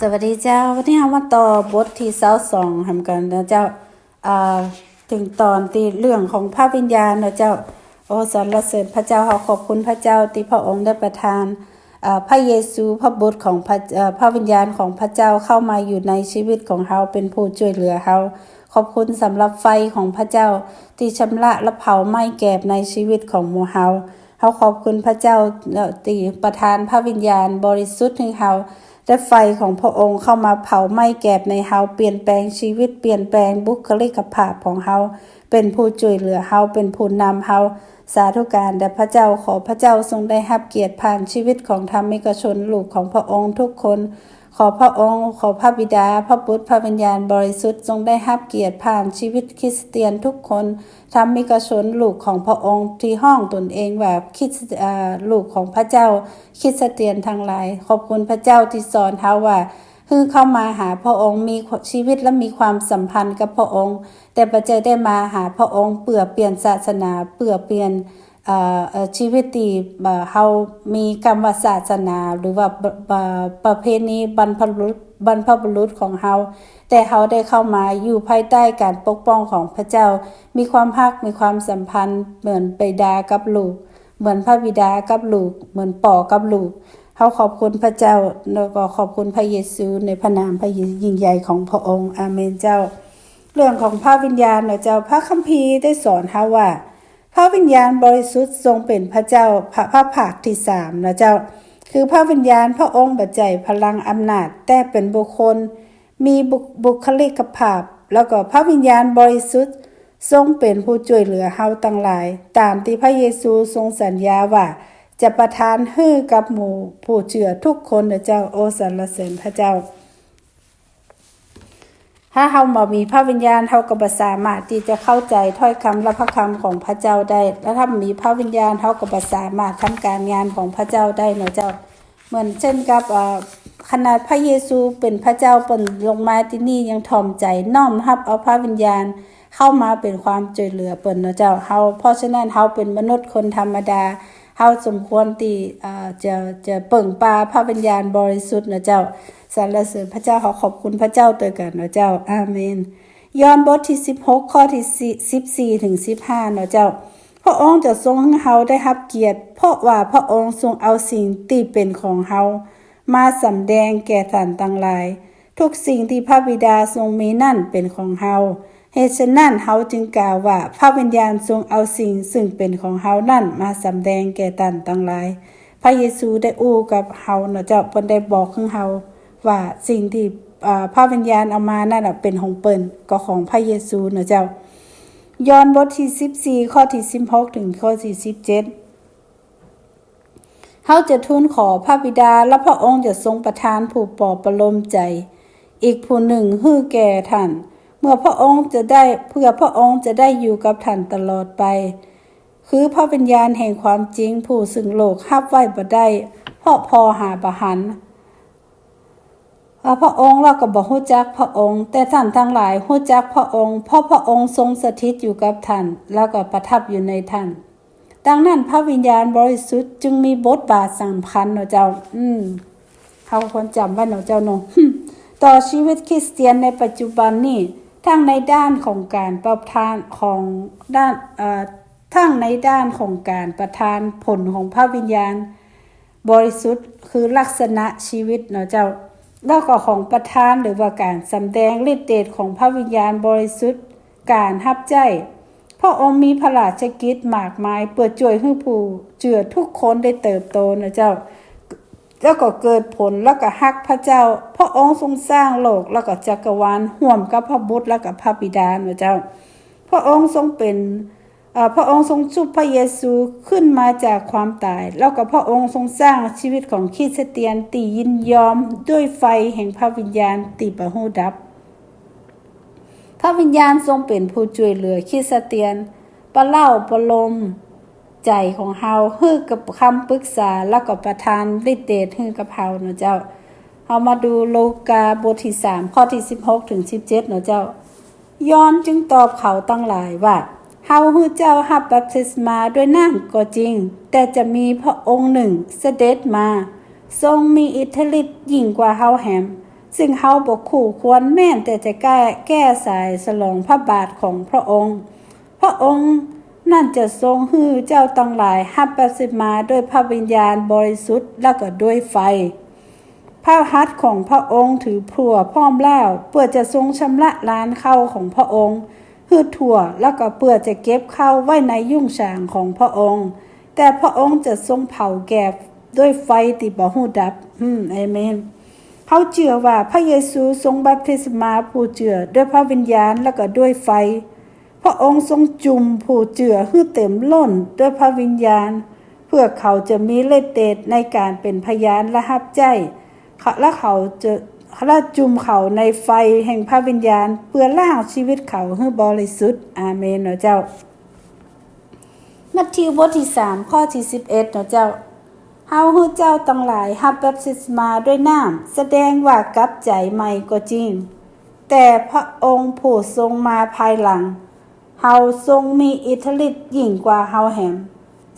สวัสดีเจ้า วันนี้เรามาต่อบทที่เสาสองทำกันนะเจ้าอ่าถึงตอนที่เรื่องของพระวิญญาณนะเจ้าโอ้สรรเสริญพระเจ้าเราขอบคุณพระเจ้าที่พระองค์ได้ประทานอ่าพระเยซูพระบุตรของพระเอ่อพระวิญญาณของพระเจ้าเข้ามาอยู่ในชีวิตของเราเป็นผู้ช่วยเหลือเราขอบคุณสำหรับไฟของพระเจ้าที่ชำระและเผาไหม้แกบในชีวิตของหมู่เฮาเราขอบคุณพระเจ้าที่ประทานพระวิญญาณบริสุทธิ์ให้เรา และไฟของพระองค์เข้ามาเผาไหม้แกบในเฮาเปลี่ยนแปลงชีวิตเปลี่ยนแปลงบุคลิกภาพของเฮาเป็นผู้จุยเหลือเฮาเป็นผู้นำเฮาสาธุการแด่พระเจ้าขอพระเจ้าทรงได้รับเกียรติผ่านชีวิตของธรรมิกชนลูกของพระองค์ทุกคน ขอพระองค์ ขอพระบิดา พระบุตรพระวิญญาณบริสุทธิ์ทรงได้รับเกียรติผ่านชีวิตคริสเตียนทุกคนธรรมิกชนลูกของพระองค์ที่ห้องตนเองแบบคริสลูกของพระเจ้าคริสเตียนทั้งหลาย ขอบคุณพระเจ้าที่สอนเฮาว่าคือเข้ามาหาพระองค์มีชีวิตและมีความสัมพันธ์กับพระองค์ แต่ปัจจัยได้มาหาพระองค์เปื่อเปลี่ยนศาสนาเปื่อเปลี่ยน ชีวิตที่เอ่อเฮามีกรรมศาสนา หรือว่าประเพณีบรรพบุรุษบรรพบุรุษของเฮาแต่เฮาได้เข้ามาอยู่ภายใต้การปกป้องของพระเจ้า มีความฮักมีความสัมพันธ์ เหมือนบิดากับลูก เหมือนพระบิดากับลูก เหมือนป่อกับลูกเขาขอบคุณพระเจ้าแล้วก็ขอบคุณพระเยซูในพระนามพระยิ่งใหญ่ของพระองค์อาเมนเจ้า เรื่องของพระวิญญาณเนาะเจ้าพระคัมภีร์ได้สอนเฮาว่า พระวิญญาณบริสุทธิ์ทรงเป็นพระเจ้าพระพระภาคที่สามนะเจ้า คือพระวิญญาณพระองค์บัจจัยพลังอำนาจแต่เป็นบุคคล มีบุบุคลิกภาพ แล้วก็พระวิญญาณบริสุทธิ์ทรงเป็นผู้ช่วยเหลือเฮาตั้งหลาย ตามที่พระเยซูทรงสัญญาว่าจะประทานให้กับหมู่ผู้เชื่อทุกคนนะเจ้าโอสรรเสริญพระเจ้า ถ้าเฮาบ่มีพระวิญญาณเฮาก็บ่สามารถที่จะเข้าใจถ้อยคำและพระคำของพระเจ้าได้ และถ้ามีพระวิญญาณเฮาก็บ่สามารถทำการงานของพระเจ้าได้เนาะเจ้า เหมือนเช่นกับขนาดพระเยซูเป็นพระเจ้าเปิ่นลงมาที่นี่ยังถ่อมใจน้อมรับเอาพระวิญญาณเข้ามาเป็นความช่วยเหลือเปิ่นเนาะเจ้าเฮาเพราะฉะนั้นเฮาเป็นมนุษย์คนธรรมดาเฮาสมควรที่จะจะเปิ่งปลาพระวิญญาณบริสุทธิ์เนาะเจ้า สรรเสริญพระเจ้าขอขอบคุณพระเจ้าตัวกันเนาะเจ้าอาเมน ยอห์นบทที่16ข้อที่14ถึง15เนาะเจ้า พระองค์จะทรงให้เฮาได้รับเกียรติ เพราะว่าพระองค์ทรงเอาสิ่งที่เป็นของเฮามาสำแดงแก่ท่านทั้งหลาย ทุกสิ่งที่พระบิดาทรงมีนั่นเป็นของเฮาเหตุฉะนั้นเฮาจึงกล่าวว่าพระวิญญาณทรงเอาสิ่งซึ่งเป็นของเฮานั่นมาสำแดงแก่ท่านทั้งหลาย พระเยซูได้อู้กับเฮาเนาะเจ้าเพิ่นได้บอกของเฮา ว่าสิ่งที่พระวิญญาณเอามานั่นน่ะเป็นของเปิ้นก็ของพระเยซูเนะเจ้ายอห์นบทที่14ข้อที่16ถึงข้อที่17เฮาจะทูลขอพระบิดาและพระองค์จะทรงประทานผู้ปลอบประโลมใจ อีกผู้หนึ่งฮื้อแก่ท่าน เมื่อพระองค์จะได้เพื่อพระองค์จะได้อยู่กับท่านตลอดไป คือพระวิญญาณแห่งความจริงผู้ซึ่งโลกห้าบไว้บ่ได้เพราะพอหาประหัน ว่าพระองค์เราก็บอกฮู้จักพระองค์ แต่ท่านทั้งหลายฮู้จักพระองค์เพราะพระองค์ทรงสถิตอยู่กับท่านแล้วก็ประทับอยู่ในท่าน ดังนั้นพระวิญญาณบริสุทธิ์จึงมีบทบาทสำคัญเนาะเจ้า อืมเขาควรจำไว้เนาะเจ้าเนาะต่อชีวิตคริสเตียนในปัจจุบันนี่ทั้งในด้านของการประทานของด้านเอ่อทั้งในด้านของการประทานผลของพระวิญญาณ บริสุทธิ์คือลักษณะชีวิตเนาะเจ้า แล้วก็ของประธานหรือว่าการสำแดงฤทธิ์เดชของพระวิญญาณบริสุทธิ์ การฮับใจพระองค์มีพระราชกิจมากมายเปิดจ่วยให้ผู้เจือทุกคนได้เติบโตนะเจ้า แล้วก็เกิดผลแล้วก็ฮักพระเจ้า พระองค์ทรงสร้างโลกแล้วก็จักรวาลห่วมกับพระบุตรแล้วก็พระบิดานะเจ้า พระองค์ทรงเป็น พระองค์ทรงชุบพระเยซูขึ้นมาจากความตาย แล้วก็พระองค์ทรงสร้างชีวิตของคริสเตียนตียินยอมด้วยไฟแห่งพระวิญญาณตีประหูดับ พระวิญญาณทรงเป็นผู้ช่วยเหลือคริสเตียนประเล่าประลมใจของเฮาฮือกับคำปรึกษาแล้วก็ประทานฤทธิ์เดชฮือกับเฮาเนาะเจ้าเฮามาดูโลกาบทที่3ข้อที่16ถึง17เนาะเจ้าย้อนจึงตอบเขาตั้งหลายว่า เฮาฮือเจ้ารับบัพติศมาด้วยน้ำก็จริง แต่จะมีพระองค์หนึ่งเสด็จมา ทรงมีอิทธิฤทธิ์ยิ่งกว่าเฮาแหม ซึ่งเฮาบ่คู่ควรแม่นแต่จะแก้แก้สายสลองพระบาทของพระองค์ พระองค์นั่นจะทรงฮื้อเจ้าตั้งหลายฮับประสิทธิ์มาด้วยพระวิญญาณบริสุทธิ์แล้วก็ด้วยไฟพระหัตถ์ของพระองค์ถือพลัวพร้อมแล้วเพื่อจะทรงชำระล้านเข้าของพระองค์ ฮืดถั่วแล้วก็เพื่อจะเก็บเข้าไว้ในยุ่งฉางของพระองค์ แต่พระองค์จะทรงเผาแกบด้วยไฟติบหูดับ อืมเอเมนเขาเชื่อว่าพระเยซูทรงบัพติศมาผู้เจือด้วยพระวิญญาณแล้วก็ด้วยไฟ พระองค์ทรงจุ่มผู้เจือให้เต็มล้นด้วยพระวิญญาณ เพื่อเขาจะมีฤทธิ์เดในการเป็นพยานและรับใจและเขาจะ และจุมเขาในไฟแห่งพระวิญญาณ เพื่อล่างชีวิตเขาให้บริสุทธิ์อาเมนเนาะเจ้า มัทธิวบทที่สามข้อที่สิบเอ็ดเนาะเจ้าเฮาฮู้เจ้าตั้งหลายรับบัพติศมาด้วยน้ำแสดงว่ากับใจใหม่ก็จริง แต่พระองค์ผู้ทรงมาภายหลังเฮาทรงมีอิทธิฤทธิ์ยิ่งกว่าเฮาแหม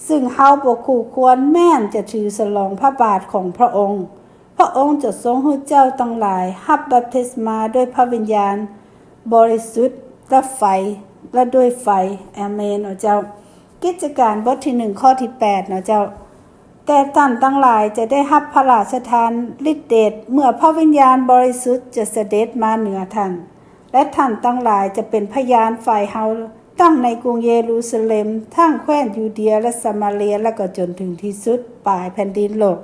ซึ่งเฮาบ่คู่ควรแม่นจะถือสลองพระบาทของพระองค์ พระองค์จะทรงให้เจ้าตั้งหลายรับบัพติศมาด้วยพระวิญญาณ บริสุทธิ์และไฟและด้วยไฟอาเมนเนาะเจ้า กิจการบทที่หนึ่งข้อที่แปดเนาะเจ้า แต่ท่านทั้งหลายจะได้รับพระราชทานฤทธิเดชเมื่อพระวิญญาณบริสุทธิ์จะเสด็จมาเหนือท่าน และท่านทั้งหลายจะเป็นพยานฝ่ายเฮาตั้งในกรุงเยรูซาเล็มทั้งแคว้นยูเดียและสมาเรียและก็จนถึงที่สุดปลายแผ่นดินโลก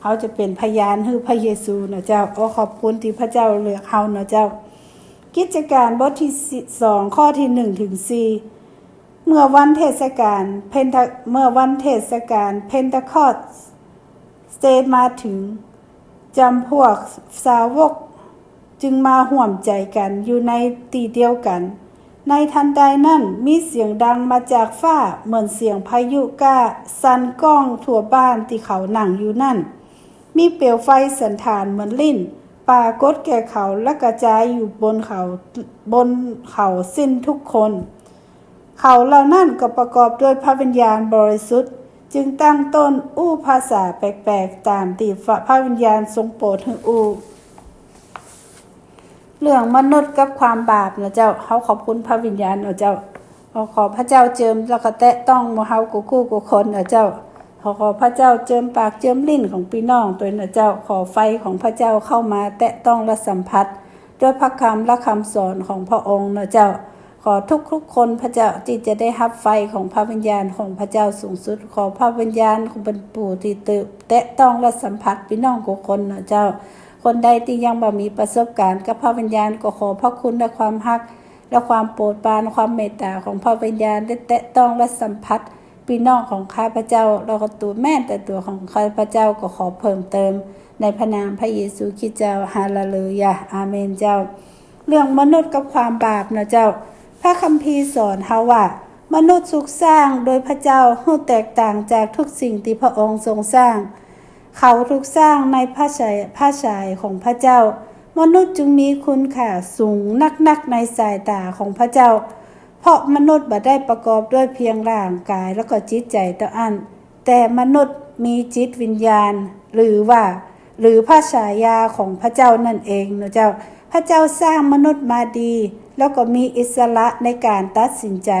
เขาจะเป็นพยานให้พระเยซูนะเจ้าโอ้ขอบคุณที่พระเจ้าเลือกเฮานะเจ้า กิจการบทที่สองข้อที่หนึ่งถึงสี่เมื่อวันเทศกาลเพนทเมื่อวันเทศกาลเพนทะคอสสเตมาถึงจำพวกสาวกจึงมาห่วมใจกันอยู่ในตีเดียวกัน ในทันใดนั้นมีเสียงดังมาจากฟ้าเหมือนเสียงพายุก้า สันก้องทั่วบ้านที่เขาหนังอยู่นั่น มีเปลวไฟสันฐานเหมือนลิ้นปรากฏแก่เขาและกระจายอยู่บนเขาบนเขาสิ้นทุกคน เขาเหล่านั้นก็ประกอบด้วยพระวิญญาณบริสุทธิ์ จึงตั้งต้นอู้ภาษาแปลกๆ ตามที่พระวิญญาณทรงโปรดให้อู้เรื่องมนุษย์กับความบาปนะเจ้าเขาขอบคุณพระวิญญาณนะเจ้าขอขอพระเจ้าเจิมแล้วก็แตะต้องหมเฮากูคู่กูคนนะเจ้า ขอขอพระเจ้าเจิมปากเจิมลิ้นของพี่น้องตัวนะเจ้าขอไฟของพระเจ้าเข้ามาแตะต้องและสัมผัส ด้วยพระคำและคำสอนของพระองค์นะเจ้า ขอทุกทุกคนพระเจ้าที่จะได้รับไฟของพระวิญญาณของพระเจ้าสูงสุด ขอพระวิญญาณของบรรปู่ที่ติบแตะต้องและสัมผัสพี่น้องกุคนนะเจ้า คนใดที่ยังบ่มีประสบการณ์กับพระวิญญาณก็ขอพระคุณและความฮัก และความโปรดปรานความเมตตาของพระวิญญาณได้แตะต้องและสัมผัส พี่น้องของข้าพเจ้าเราก็ตัวแม่แต่ตัวของข้าพเจ้าก็ขอเพิ่มเติม ในพระนามพระเยซูคริสต์เจ้าฮาเลลูยาอาเมนเจ้า เรื่องมนุษย์กับความบาปนะเจ้า พระคัมภีร์สอนเฮาว่ามนุษย์สุกสร้างโดยพระเจ้าให้แตกต่างจากทุกสิ่งที่พระองค์ทรงสร้าง เขาถูกสร้างในพระฉายพระฉายของพระเจ้า มนุษย์จึงมีคุณค่าสูงนักนักๆในสายตาของพระเจ้า เพราะมนุษย์บ่ได้ประกอบด้วยเพียงร่างกายแล้วก็จิตใจต่ออัน แต่มนุษย์มีจิตวิญญาณ หรือว่า หรือพระฉายาของพระเจ้านั่นเองนะเจ้า พระเจ้าสร้างมนุษย์มาดี แล้วก็มีอิสระในการตัดสินใจ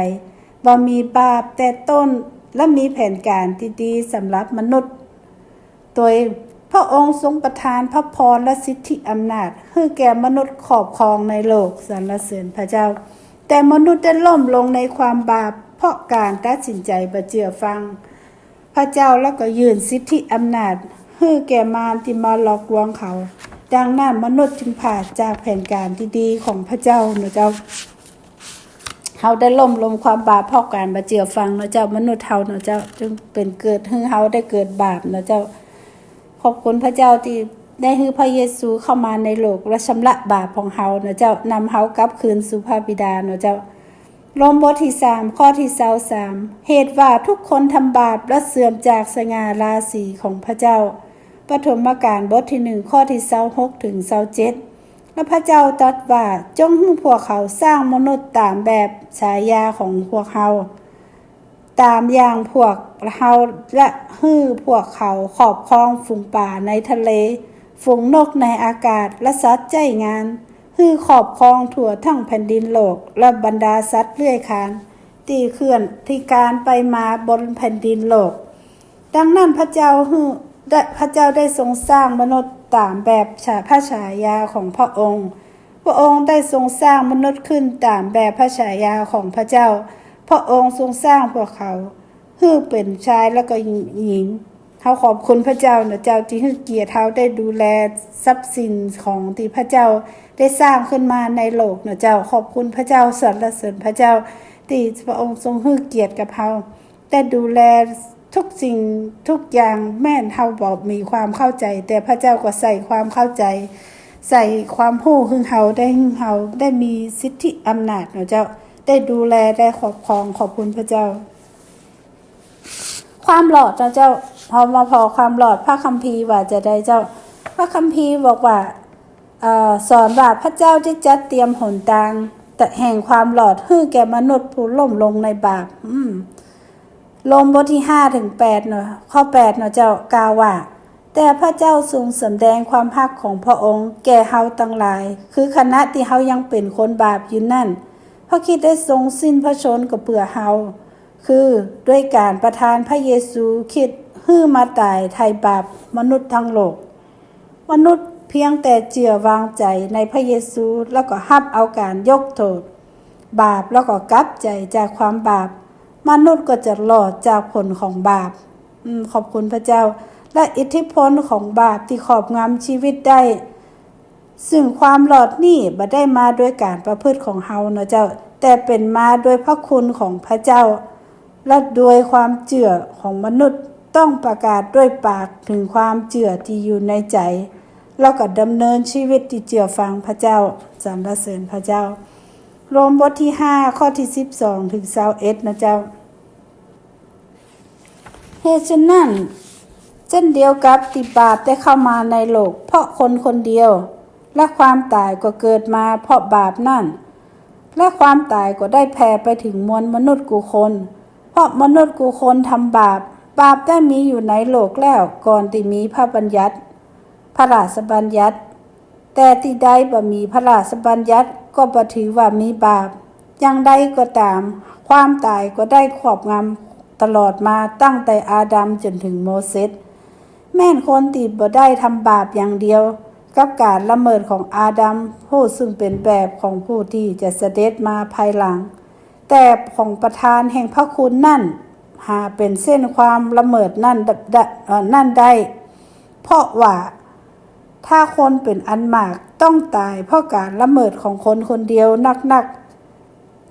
ว่ามีบาปแต่ต้นและมีแผนการที่ดีสำหรับมนุษย์ โดยพระองค์ทรงประทานพระพรและสิทธิอำนาจให้แก่มนุษย์ขอบครองในโลกสรรเสริญพระเจ้า แต่มนุษย์ได้ล่มลงในความบาป เพราะการตัดสินใจบ่เชื่อฟัง พระเจ้าแล้วก็ยืนสิทธิอำนาจให้แก่มารที่มาหลอกลวงเขา ดังนั้นมนุษย์จึงผ่าจากแผนการที่ดีของพระเจ้านะเจ้าเขาได้ล่มลงความบาปเพราะการบ่เชื่อฟังนะเจ้ามนุษย์เฮานะเจ้าจึงเป็นเกิดให้เฮาได้เกิดบาปนะเจ้าขอบคุณพระเจ้าที่ ได้ให้พระเยซูเข้ามาในโลกและชำระบาปของเฮาเนะเจ้านำเฮากลับคืนสู่พระบิดาเนะเจ้าลมบทที่สามข้อที่เศร้าสามเหตุว่าทุกคนทำบาปและเสื่อมจากสง่าราศีของพระเจ้าปฐมกาลบทที่หนึ่งข้อที่เศร้าหกถึงเศร้าเจ็ดและพระเจ้าตรัสว่าจงให้พวกเขาสร้างมนุษย์ตามแบบฉายาของพวกเขาตามอย่างพวกเฮาและฮื้อพวกเขาขอบครองฝูงป่าในทะเล ฝูงนกในอากาศและสัตว์ใจงานฮือขอบคองทั่วทั้งแผ่นดินโลก และบรรดาสัตว์เลื้อยคานตีเคลื่อนที่การไปมาบนแผ่นดินโลก ดังนั้นพระเจ้าฮือได้พระเจ้าได้ทรงสร้างมนุษย์ตามแบบฉาพระฉายาของพระองค์ พระองค์ได้ทรงสร้างมนุษย์ขึ้นตามแบบพระฉายาของพระเจ้า พระองค์ทรงสร้างพวกเขาฮือเป็นชายแล้วก็หญิง เขาขอบคุณพระเจ้านะเจ้าที่ให้เกียรติเขาได้ดูแลทรัพย์สินของที่พระเจ้าได้สร้างขึ้นมาในโลกนะเจ้าขอบคุณพระเจ้าสรรเสริญพระเจ้าที่พระองค์ทรงให้เกียรติกับเขาได้ดูแลทุกสิ่งทุกอย่างแม่นเฮาบอกมีความเข้าใจ แต่พระเจ้าก็ใส่ความเข้าใจ ใส่ความหู้หึงเฮาได้หึงเฮาได้มีสิทธิอำนาจนะเจ้าได้ดูแลได้ขอบครองขอบคุณพระเจ้า ความหลอดนะเจ้าพอมาพอความหลอดพระคัมภีร์ว่าจะได้เจ้า พระคัมภีร์บอกว่าอสอนว่าพระเจ้าได้จัดเตรียมหนทางแต่แห่งความหลอดฮื้อแก่มนุษย์ผู้ล่มลงในบาปอืมลมบทที่ห้าถึงแปดเนาะข้อแปดเนาะเจ้ากล่าวว่าแต่พระเจ้าทรงสำแดงความภาคของพระองค์ แก่เฮาตั้งหลาย คือคณะที่เฮายังเป็นคนบาปอยู่นั่นพระคิดได้ทรงสิ้นพระชนกับเปื่อเฮา คือด้วยการประทานพระเยซูคริดฮื้อมาตายไถ่บาปมนุษย์ทั้งโลก มนุษย์เพียงแต่เจือวางใจในพระเยซูแล้วก็ฮับเอาการยกโทษ บาปแล้วก็กลับใจจากความบาป มนุษย์ก็จะหลอดจากผลของบาปอขอบคุณพระเจ้า และอิทธิพลของบาปที่ขอบงำชีวิตได้ ซึ่งความหลอดนี่บ่ได้มาด้วยการประพฤติของเฮาเนาะเจ้า แต่เป็นมาด้วยพระคุณของพระเจ้า และด้วยความเจือของมนุษย์ต้องประกาศด้วยปากถึงความเจือที่อยู่ในใจ แล้วก็ดำเนินชีวิตที่เจือฟังพระเจ้าสรรเสริญพระเจ้า โรมบทที่ 5 ข้อที่ 12 ถึง21นะเจ้าเหตุฉะนั้นเช่นเดียวกับติบาปได้เข้ามาในโลก เพราะคนคนเดียว และความตายก็เกิดมาเพราะบาปนั่น และความตายก็ได้แผ่ไปถึงมวลมนุษย์กูคน ราะมนุษย์กูคนทำบาป บาปได้มีอยู่ในโลกแล้วก่อนที่มีพระบัญญัติ พระราชบัญญัติ แต่ที่ใดบ่มีพระราชบัญญัติก็บ่ถือว่ามีบาป อย่างใดก็ตาม ความตายก็ได้ครอบงำตลอดมาตั้งแต่อาดัมจนถึงโมเสส แม่นคนติดบ่ได้ทำบาปอย่างเดียว กับการละเมิดของอาดัมผู้ซึ่งเป็นแบบของผู้ที่จะเสด็จมาภายหลัง แต่ของประธานแห่งพระคุณนั่น หาเป็นเส้นความละเมิดนั่นดนั่นได้ เพราะว่าถ้าคนเป็นอันมากต้องตายเพราะการละเมิดของคนคนเดียวนักนัก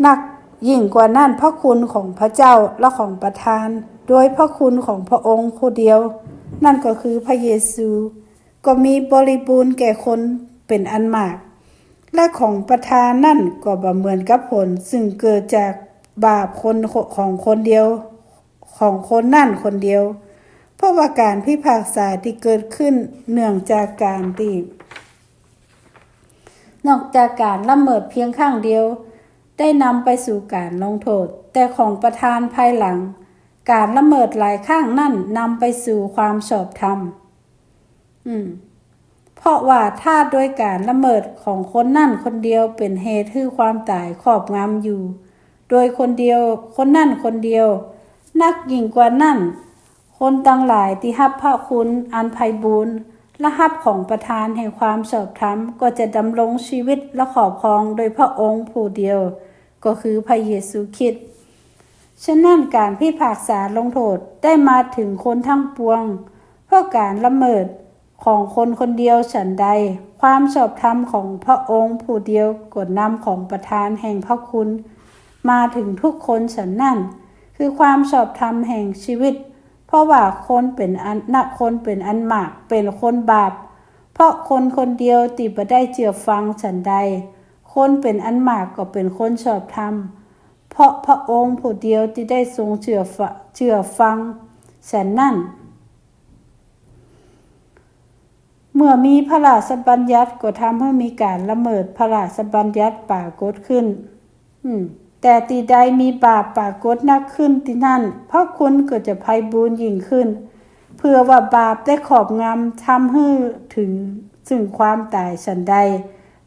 นักยิ่งกว่านั้นพระคุณของพระเจ้าและของประธาน โดยพระคุณของพระองค์ผู้เดียว นั่นก็คือพระเยซู ก็มีบริบูรณ์แก่คนเป็นอันมาก และของประธานนั่นก็บ่เหมือนกับผล ซึ่งเกิดจากบาปคนของคนเดียวของคนนั่นคนเดียว เพราะว่าการพิพากษาที่เกิดขึ้นเนื่องจากการตีนอกจากการละเมิดเพียงข้างเดียว ได้นำไปสู่การลงโทษ แต่ของประธานภายหลัง การละเมิดหลายข้างนั่นนำไปสู่ความชอบธรรมอืม เพราะว่าถ้าด้วยการละเมิดของคนนั่นคนเดียวเป็นเหตุให้ความตายครอบงำอยู่ โดยคนเดียวคนนั่นคนเดียว นักยิ่งกว่านั่น คนตั้งหลายที่ฮับพระคุณอันไพบูรณ์และฮับของประธานแห่งความชอบธรรมก็จะดำรงชีวิตและขอบครองโดยพระองค์ผู้เดียว ก็คือพระเยซูคริสต์ฉะนั้นการพิพากษาลงโทษได้มาถึงคนทั้งปวง เพราะการละเมิด ของคนคนเดียวฉันใด ความชอบธรรมของพระองค์ผู้เดียวกดนำของประธานแห่งพระคุณ มาถึงทุกคนฉันนั่น คือความชอบธรรมแห่งชีวิต เพราะว่าคนเป็นอันนักคนเป็นอันมากเป็นคนบาป เพราะคนคนเดียวติบได้เจือฟังฉันใด คนเป็นอันมากก็เป็นคนชอบธรรมเพราะพระองค์ผู้เดียวที่ได้ทรงเจือฟเชื่อฟังฉันนั่น เมื่อมีพระราชบัญญัติก็ทำให้มีการละเมิดพระราชบัญญัติปรากฏขึ้น อืมแต่ตีใดมีบาปปรากฏนักขึ้นที่นั่นเพราะคุณก็จะไพบูรย์ยิ่งขึ้น เพื่อว่าบาปได้ขอบงำทำให้ถึงซึ่งความตายฉันใด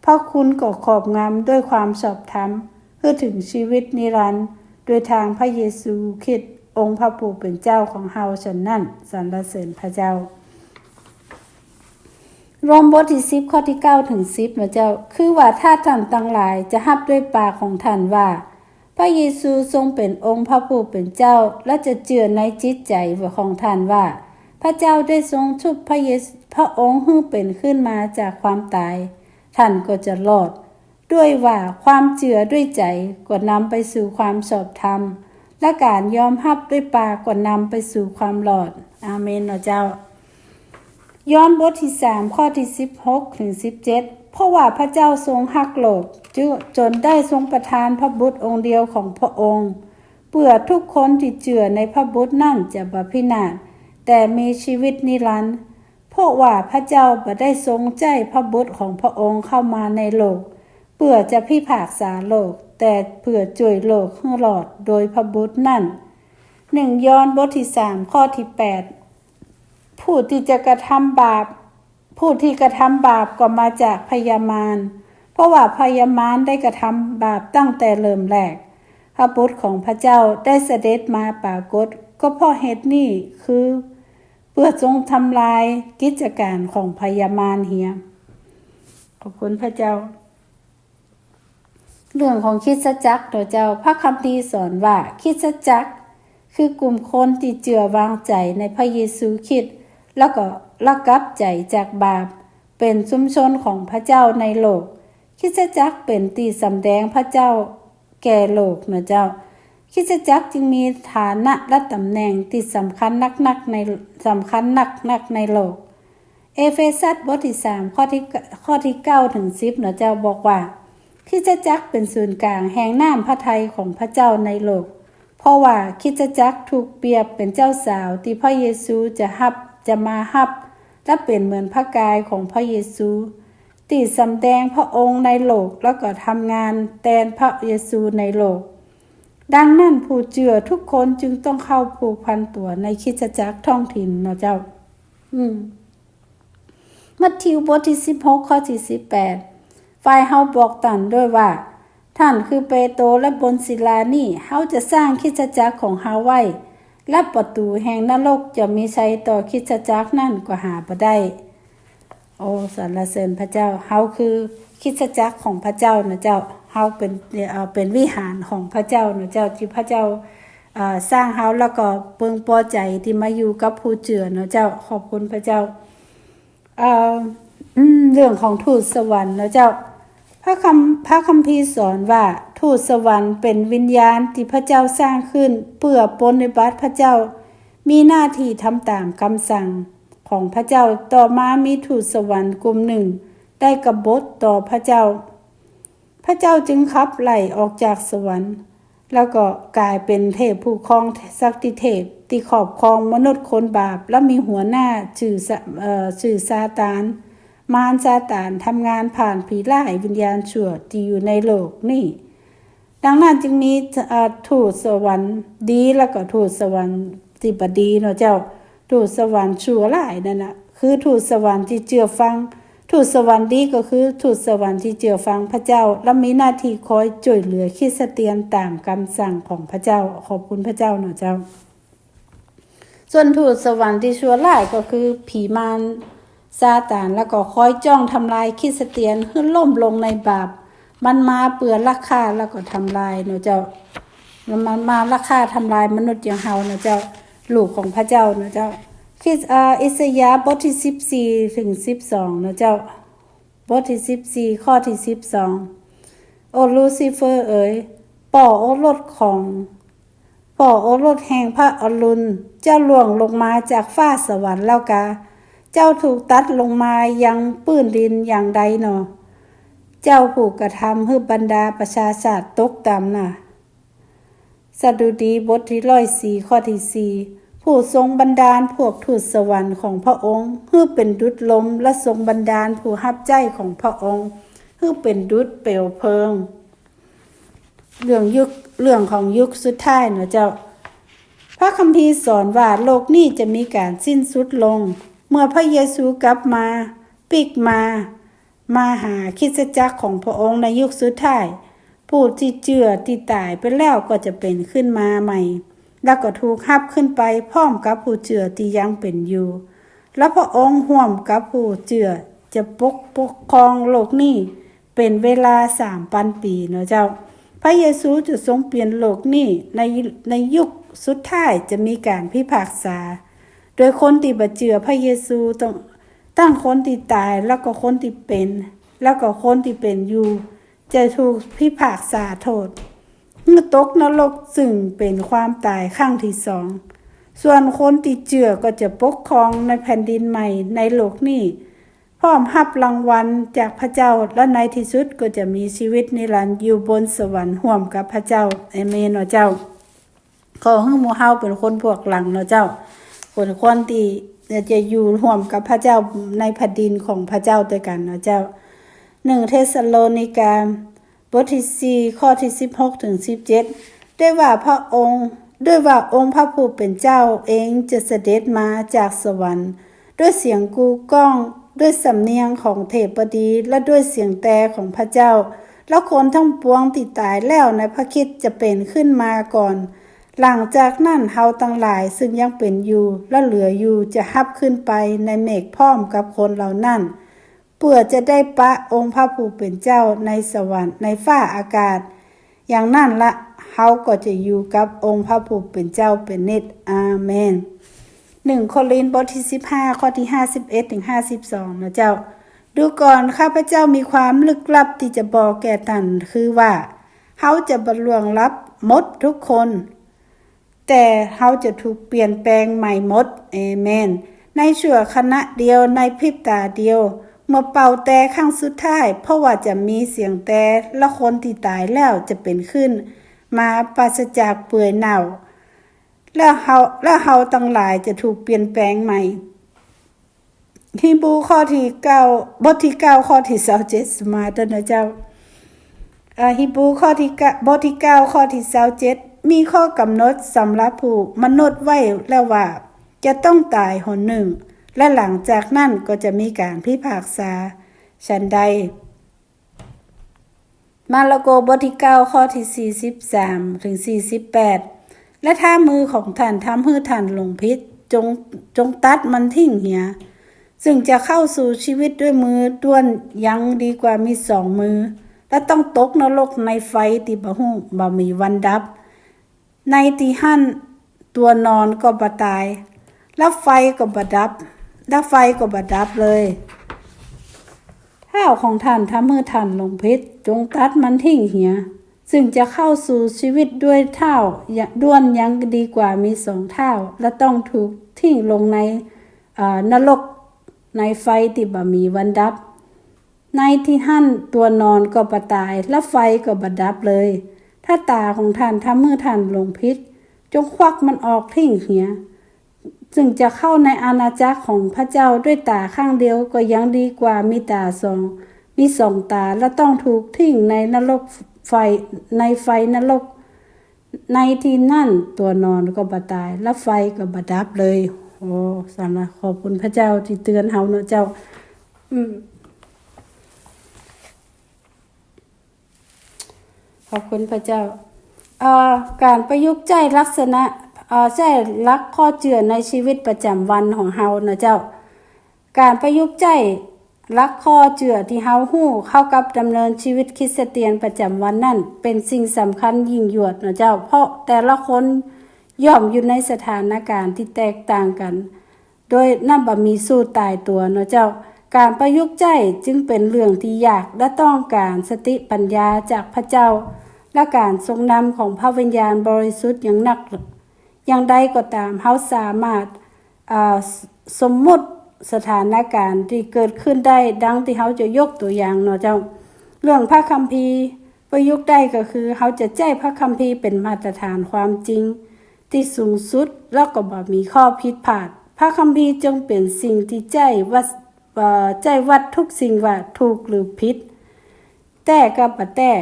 เพราะคุณก็ขอบงำด้วยความชอบธรรมเพื่อถึงชีวิตนิรันดร์โดยทางพระเยซูคริดองค์พระผู้เป็นเจ้าของเฮาฉันนั่นสรรเสริญพระเจ้า รมบทที่สิบข้อที่เก้าถึงสิบนะเจ้า คือว่าถ้าท่านตั้งหลายจะฮับด้วยปากของท่านว่า พระเยซูทรงเป็นองค์พระผู้เป็นเจ้า และจะเจือในจิตใจของท่านว่า พระเจ้าได้ทรงชุบพระเยซูพระองค์ให้เป็นขึ้นมาจากความตาย ท่านก็จะรอด ด้วยว่าความเจือด้วยใจก็นำไปสู่ความชอบธรรม และการยอมรับด้วยปากก็นำไปสู่ความรอด อาเมนเนาะเจ้า ย้อนบทที่สามข้อที่สิบหกถึงสิบเจ็ดเพราะว่าพระเจ้าทรงหักโลกจจนได้ทรงประทานพระบุตรองค์เดียวของพระองค์เพื่อทุกคนที่เจือในพระบุตรนั่นจะบพินาศแต่มีชีวิตนิรันดร์เพราะว่าพระเจ้าบ่ได้ทรงใจพระบุตรของพระองค์เข้ามาในโลกเพื่อจะพิพากษาโลก แต่เพื่อจ่วยโลกให้รอดโดยพระบุตรนั่นหนึ่งย้อนบทที่สามข้อที่แปด ผู้ที่จะกระทำบาป ผู้ที่กระทำบาปก็มาจากพยามารเพราะว่าพยามารได้กระทำบาปตั้งแต่เริ่มแรก พระบุตรของพระเจ้าได้เสด็จมาปรากฏ ก็เพราะเหตุนี้คือ เพื่อทรงทำลายกิจการของพยามารเฮียขอบคุณพระเจ้า เรื่องของคิดจักรตัวเจ้าพระคัมภีร์สอนว่าคิดจักรคือกลุ่มคนที่เจือวางใจในพระเยซูคริด แล้วก็ละกับใจจากบาป เป็นชุมชนของพระเจ้าในโลกคริสตจักเป็นตีสำแดงพระเจ้าแก่โลกนะเจ้าคริสตจักจึงมีฐานะและตำแหน่งที่สำคัญนักๆในสำคัญนักๆในโลก เอเฟซัสบทที่สามข้อที่ข้อที่เก้าถึงสิบนะเจ้าบอกว่าคริสตจักเป็นศูนย์กลางแห่งน้ำพระทัยของพระเจ้าในโลก เพราะว่าคริสตจักถูกเปรียบเป็นเจ้าสาวที่พระเยซูจะฮับ จะมาฮับ และเป็นเหมือนพระกายของพระเยซูที่สำแดงพระองค์ในโลกแล้วก็ทำงานแทนพระเยซูในโลก ดังนั้นผู้เจือทุกคนจึงต้องเข้าผูกพันตัวในคริสตจักรท้องถิ่นเนาะเจ้า อืม มัทธิวบทที่สิบหกข้อที่สิบแปดฝ่ายเฮาบอกตันด้วยว่า ท่านคือเปโตรและบนศิลานี่เฮาจะสร้างคริสตจักรของเฮาไว้ และประตูแห่งนรกจะมีใชัยต่อคริสตจักรนั่นก็หาบ่ได้ โอ้สรรเสริญพระเจ้าเฮาคือคริสตจักรของพระเจ้านะเจ้าเฮาเป็นเอ่อเป็นวิหารของพระเจ้านะเจ้าที่พระเจ้าอ่อสร้างเฮาแล้วก็เปิงพอใจที่มาอยู่กับผู้เจือนะเจ้าขอบคุณพระเจ้าเอ่อเรื่องของทูตสวรรค์นะเจ้า พระคำพระคัมภีร์สอนว่าทูตสวรรค์เป็นวิญญาณที่พระเจ้าสร้างขึ้น เพื่อปฏิบัตพระเจ้า มีหน้าที่ทำตามคำสั่ง ของพระเจ้าต่อมามีทูตสวรรค์กลุ่มหนึ่ง ได้กบฏต่อพระเจ้า พระเจ้าจึงขับไล่ออกจากสวรรค์ แล้วก็กลายเป็นเทพผู้ครองสักติเทพที่ครอบครองมนุษย์คนบาปและมีหัวหน้าชื่อ,ออชื่อซาตาน มารซาตานทำงานผ่านผีร้ายวิญญาณชั่วที่อยู่ในโลกนี่ดังนั้นจึงมีเอ่อทูตสวรรค์ดีแล้วก็ทูตสวรรค์ที่บดีเนาะเจ้าทูตสวรรค์ชั่วร้ายนั่นน่ะคือทูตสวรรค์ที่เชื่อฟังทูตสวรรค์ดีก็คือทูตสวรรค์ที่เชื่อฟังพระเจ้า และมีหน้าที่คอยช่วยเหลือคริสเตียนตามคำสั่งของพระเจ้าขอบคุณพระเจ้าเนาะเจ้า ส่วนทูตสวรรค์ที่ชั่วร้ายก็คือผีมาร ซาตานแล้วก็คอยจ้องทำลายคริสเตียนให้ล่มลงในบาป มันมาเปื่อราคาแล้วก็ทำลายเนาะเจ้ามันมาราคาทำลายมนุษย์อย่างเฮาเนาะเจ้าลูกของพระเจ้าเนาะเจ้าคริสอ่าอิสยาบทที่สิบสี่ถึงสิบสองเนาะเจ้าบทที่สิบสี่ข้อที่สิบสองโอลูซิเฟอร์เอ๋ยป่อโอรสของป่อโอรสแห่งพระอรุณเจ้าหลวงลงมาจากฟ้าสวรรค์แล้วกา เจ้าถูกตัดลงมายังปื้นดินอย่างใดหนอ เจ้าผูกกระทำให้บรรดาประชาชาติตกต่ำน่ะสดุดีบทที่ร้อยสี่ข้อที่สี่ผู้ทรงบันดาลพวกทูตสวรรค์ของพระองค์เพื่อเป็นดุจลมและทรงบันดาลผู้ฮับใจของพระองค์เพื่อเป็นดุจเปลวเพลิง เรื่องยุคเรื่องของยุคสุดท้ายเนาะเจ้า พระคัมภีร์สอนว่าโลกนี้จะมีการสิ้นสุดลง เมื่อพระเยซูกลับมาปีกมา มาหาคริสตจักรของพระองค์ในยุคสุดท้าย ผู้ที่เจือที่ตายไปแล้วก็จะเป็นขึ้นมาใหม่ แล้วก็ถูกหับขึ้นไปพร้อมกับผู้เจือที่ยังเป็นอยู่ แล้วพระองค์ห่วมกับผู้เจือจะปกปกครองโลกนี้เป็นเวลาสามพันปีเนาะเจ้า พระเยซูจะทรงเปลี่ยนโลกนี้ในในยุคสุดท้ายจะมีการพิพากษา โดยคนที่บาเจือพระเยซูต้องตั้งคนที่ตายแล้วก็คนที่เป็น แล้วก็คนที่เป็นอยู่ จะถูกพิพากษาโทษเมื่อตกนรกซึ่งเป็นความตายขั้งที่สองส่วนคนติดเจือก็จะปกครองในแผ่นดินใหม่ในโลกนี้พร้อมรับรางวัลจากพระเจ้าและในที่สุดก็จะมีชีวิตนิรันดร์อยู่บนสวรรค์ร่วมกับพระเจ้าเอเมนเนาะเจ้าขอให้หมู่เฮาเป็นคนพวกหลังเนาะเจ้า คนคนที่จะอยู่ร่วมกับพระเจ้าในแผ่นดินของพระเจ้าด้วยกันเนาะเจ้าหนึ่งเทสโลนิกาบทที่สี่ข้อที่สิบหกถึงสิบเจ็ดด้วยว่าพระองค์ด้วยว่าองค์พระผู้เป็นเจ้าเองจะเสด็จมาจากสวรรค์ ด้วยเสียงกูก้องด้วยสำเนียงของเทพดี และด้วยเสียงแต่ของพระเจ้า แล้วคนทั้งปวงที่ตายแล้วในพระคิดจะเป็นขึ้นมาก่อน หลังจากนั้นเฮาตั้งหลายซึ่งยังเป็นอยู่และเหลืออยู่จะฮับขึ้นไปในเมฆพร้อมกับคนเหล่านั้นเพื่อจะได้ปะองค์พระผู้เป็นเจ้าในสวรรค์ในฟ้าอากาศ อย่างนั้นละเฮาก็จะอยู่กับองค์พระผู้เป็นเจ้าเป็นนิจอาเมนหนึ่งโครินธ์บทที่สิบห้าข้อที่ห้าสิบเอ็ดถึงห้าสิบสองนะเจ้า ดูก่อนข้าพเจ้ามีความลึกลับที่จะบอกแก่ท่านคือว่าเฮาจะบรรลวงลับมดทุกคน แต่เฮาจะถูกเปลี่ยนแปลงใหม่หมดเอเมน ในชั่วขณะเดียวในพริบตาเดียว เมื่อเป่าแต่ครั้งสุดท้าย เพราะว่าจะมีเสียงแต่และคนที่ตายแล้วจะเป็นขึ้น มาปราศจากเปื่อยเน่า แล้วเฮาแล้วเฮาทั้งหลายจะถูกเปลี่ยนแปลงใหม่ฮีบูข้อที่เก้าบทที่เก้าข้อที่สาเจ็ดมาเถอนะเจ้าอ่าฮีบูข้อที่เก้าบทที่เก้าข้อที่สาเจ็ด มีข้อกำหนดสำหรับผู้มนุษย์ไว้แล้วว่า จะต้องตายหนหนึ่ง และหลังจากนั้นก็จะมีการพิพากษาฉันใด มาระโกบทที่เก้าข้อที่สี่สิบสามถึงสี่สิบแปดและถ้ามือของท่านทำให้ท่านลงพิษจงจงตัดมันทิ้งเหียซึ่งจะเข้าสู่ชีวิตด้วยมือด้วนยังดีกว่ามีสองมือ และต้องตกนรกในไฟที่บะหูบะมีวันดับ ในที่หั่นตัวนอนก็บะตาย แล้วไฟก็บะดับ แล้วไฟก็บะดับเลยข้าวของท่านทำเมื่อท่านลงพิษจงตัดมันทิ้งเหียซึ่งจะเข้าสู่ชีวิตด้วยเท่าด้วนยังดีกว่ามีสองเท่า และต้องถูกทิ้งลงในนรกในไฟที่บะมีวันดับ ในที่ท่นตัวนอนก็บะตายและไฟก็บะดับเลย ถ้าตาของท่านทำมือท่านลงพิษ จงควักมันออกทิ้งเหียจึงจะเข้าในอาณาจักรของพระเจ้าด้วยตาข้างเดียวก็ยังดีกว่ามีตาสอง มีสองตาและต้องถูกทิ้งในนรกไฟในไฟนรก ในที่นั่นตัวนอนก็บาตาย และไฟก็บาดับเลย โอ้สาระขอบคุณพระเจ้าที่เตือนเฮาเนาะเจ้า อืม ขอบคุณพระเจ้าการประยุกต์ใจลักษณะใจลักข้อเจือในชีวิตประจำวันของเฮาเนาะเจ้า การประยุกต์ใจลักข้อเจือที่เฮาฮู้เข้ากับดำเนินชีวิตคริสเตียนประจำวันนั่นเป็นสิ่งสำคัญยิ่งยวดเนาะเจ้า เพราะแต่ละคนย่อมอยู่ในสถานการณ์ที่แตกต่างกัน โดยนั่นบ่มีสู้ตายตัวเนาะเจ้า การประยุกต์ใจจึงเป็นเรื่องที่ยากและต้องการสติปัญญาจากพระเจ้า และการทรงนำของพระวิญญาณบริสุทธิ์อย่างหนัก อย่างใดก็ตามเขาสามารถสมมุติสถานการณ์ที่เกิดขึ้นได้ดังที่เขาจะยกตัวอย่างเนาะเจ้า เรื่องพระคัมภีร์ประยุกต์ได้ก็คือเขาจะใจพระคัมภีร์เป็นมาตรฐานความจริง ที่สูงสุดแล้วก็บ่มีข้อผิดพลาด พระคัมภีร์จงเป็นสิ่งที่ใจวัดเอ่อ ใจวัดทุกสิ่งว่าถูกหรือผิด แต่กับแต่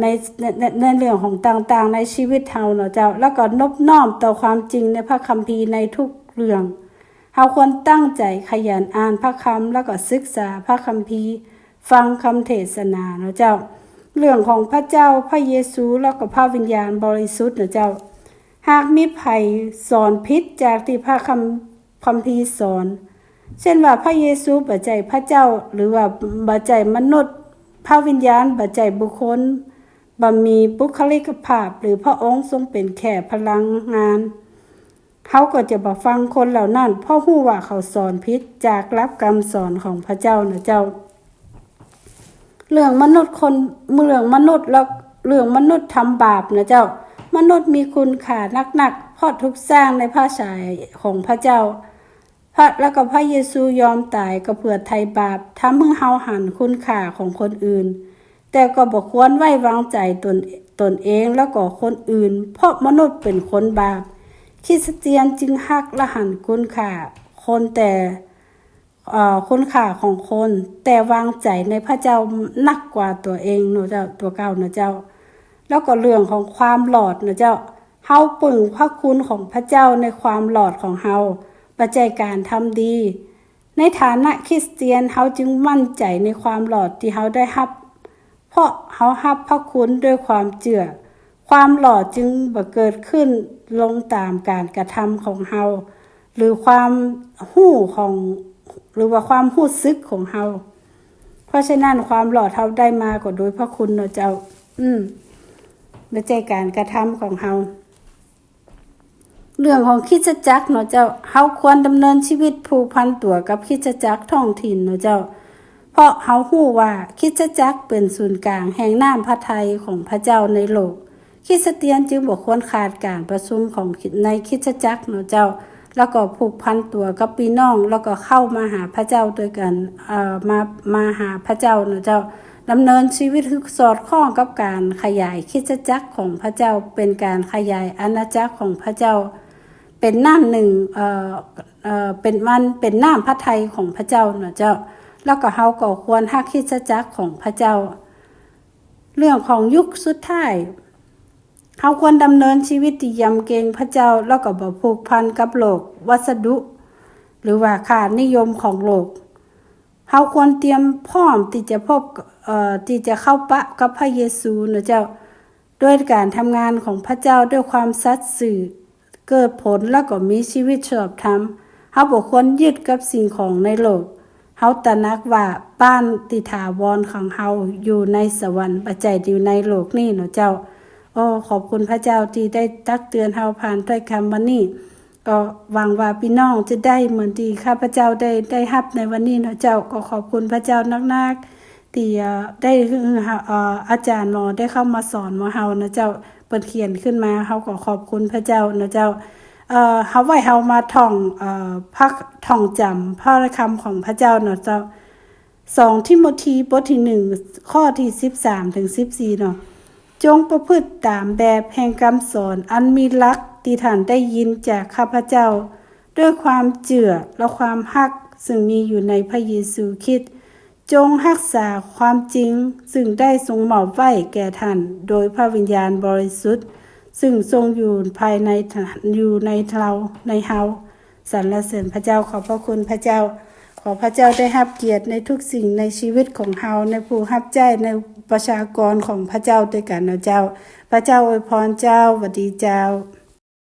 ในในในเรื่องของต่างๆ ในชีวิตเฮาเนาะเจ้าแล้วก็นบน้อมต่อความจริงในพระคัมภีร์ในทุกเรื่องเฮาควรตั้งใจขยันอ่านพระคำแล้วก็ศึกษาพระคัมภีร์ ฟังคำเทศนาเนาะเจ้า เรื่องของพระเจ้าพระเยซูแล้วก็พระวิญญาณบริสุทธิ์เนาะเจ้า หากมีภัยสอนพิษจากที่พระคำคัมภีร์สอน เช่นว่าพระเยซูบัจใจพระเจ้า หรือว่าบัจใจมนุษย์ พระวิญญาณบัจใจบุคคลบ่มีบุคลิกภาพ หรือพระองค์ทรงเป็นแค่พลังงานเขาก็จะบ่ฟังคนเหล่านั้นเพราะฮู้ว่าเขาสอนพิษจากรับกรรมสอนของพระเจ้านะเจ้า เรื่องมนุษย์คนเรื่องมนุษย์แล้วเรื่องมนุษย์ทำบาปนะเจ้า มนุษย์มีคุณค่านักๆเพราะทุกสร้างในพระฉายของพระเจ้า พระแล้วก็พระเยซูยอมตายก็เพื่อไถ่บาปทำให้เฮาหันคุณค่าของคนอื่น แต่ก็บ่ควรไว้วางใจตนตนเองแล้วก็คนอื่น เพราะมนุษย์เป็นคนบาปคริสเตียนจึงฮักและหันคุณค่าคนแต่คุณค่าของคน แต่วางใจในพระเจ้านักกว่าตัวเองเนาะเจ้าตัวเก่าเนาะเจ้า แล้วก็เรื่องของความหลอดนะเจ้าเฮาปึงพระคุณของพระเจ้าในความหลอดของเฮา ปัจจัยการทำดี ในฐานะคริสเตียนเฮาจึงมั่นใจในความหลอดที่เฮาได้รับ เพราะเฮารับพระคุณด้วยความเจือ ความหลอดจึงบ่เกิดขึ้นลงตามการกระทำของเฮาหรือความหู้ของหรือว่าความหู้ซึกของเฮาเพราะฉะนั้นความหลอดเฮาได้มาก็โดยพระคุณเนาะเจ้า อืมไม่ใช่การกระทำของเฮา เรื่องของคิดจักรเนาะเจ้าเฮาควรดำเนินชีวิตผูกพันตัวกับคิดจักรท้องถิ่นเนาะเจ้า เพราะเฮาฮู้ว่าคิดจักรเป็นศูนย์กลางแห่งน้ำพระทัยของพระเจ้าในโลกคริสเตียนจึงบ่ควรขาดการประชุมของในคิดจักรเนาะเจ้า แล้วก็ผูกพันตัวกับพี่น้องแล้วก็เข้ามาหาพระเจ้าด้วยกันเอ่อมามาหาพระเจ้าเนาะเจ้าดำเนินชีวิตคือสอดคล้องกับการขยายคริสตจักรของพระเจ้าเป็นการขยายอาณาจักรของพระเจ้า เป็นน้ำหนึ่งเอ่อเอ่อเป็นมันเป็นน้ำพระทัยของพระเจ้าเนาะเจ้า แล้วก็เฮาก็ควรฮักคริสตจักของพระเจ้า เรื่องของยุคสุดท้ายเฮาควรดำเนินชีวิตที่ยำเกรงพระเจ้าแล้วก็บ่ผูกพันกับโลก วัสดุ หรือว่าค่านิยมของโลกเฮาควรเตรียมพร้อมที่จะพบเอ่อที่จะเข้าปะกับพระเยซูนะเจ้า ด้วยการทำงานของพระเจ้าด้วยความสัตย์สื่อ เกิดผลแล้วก็มีชีวิตชอบธรรมเฮาบ่ควรยึดกับสิ่งของในโลกเฮาตระหนักว่าบ้านติถาวรของเฮาอยู่ในสวรรค์ปัจจัยอยู่ในโลกนี้เนาะเจ้าโอ้ขอบคุณพระเจ้าที่ได้ตักเตือนเฮาผ่านถ้อยคำวันนี้ ก็หวังว่าพี่น้องจะได้เหมือนที่ข้าพเจ้าได้ได้รับในวันนี้เนาะเจ้าก็ขอบคุณพระเจ้านักๆที่ได้เอออาจารย์หมอได้เข้ามาสอนหมอเฮานะเจ้า เปิดเขียนขึ้นมาเฮาก็ขอบคุณพระเจ้านะเจ้าเอ่อเฮาไว้เฮามาท่องเอ่อพักท่องจำพระคำของพระเจ้าเนาะเจ้าสองทิโมธีบทที่หนึ่งข้อที่สิบสามถึงสิบสี่เนาะจงประพฤติตามแบบแห่งคำสอนอันมีลักษณ์ที่ท่านได้ยินจากข้าพเจ้า ด้วยความเจือและความฮักซึ่งมีอยู่ในพระเยซูคริด จงรักษาความจริง ซึ่งได้ทรงมอบไว้แก่ท่าน โดยพระวิญญาณบริสุทธิ์ ซึ่งทรงอยู่ภายในอยู่ในเราในเฮาสรรเสริญพระเจ้าขอบพระคุณพระเจ้า ขอพระเจ้าได้รับเกียรติในทุกสิ่งในชีวิตของเฮาในผู้รับใจในประชากรของพระเจ้าด้วยกันนะเจ้า พระเจ้าอวยพรเจ้าหวัดดีเจ้า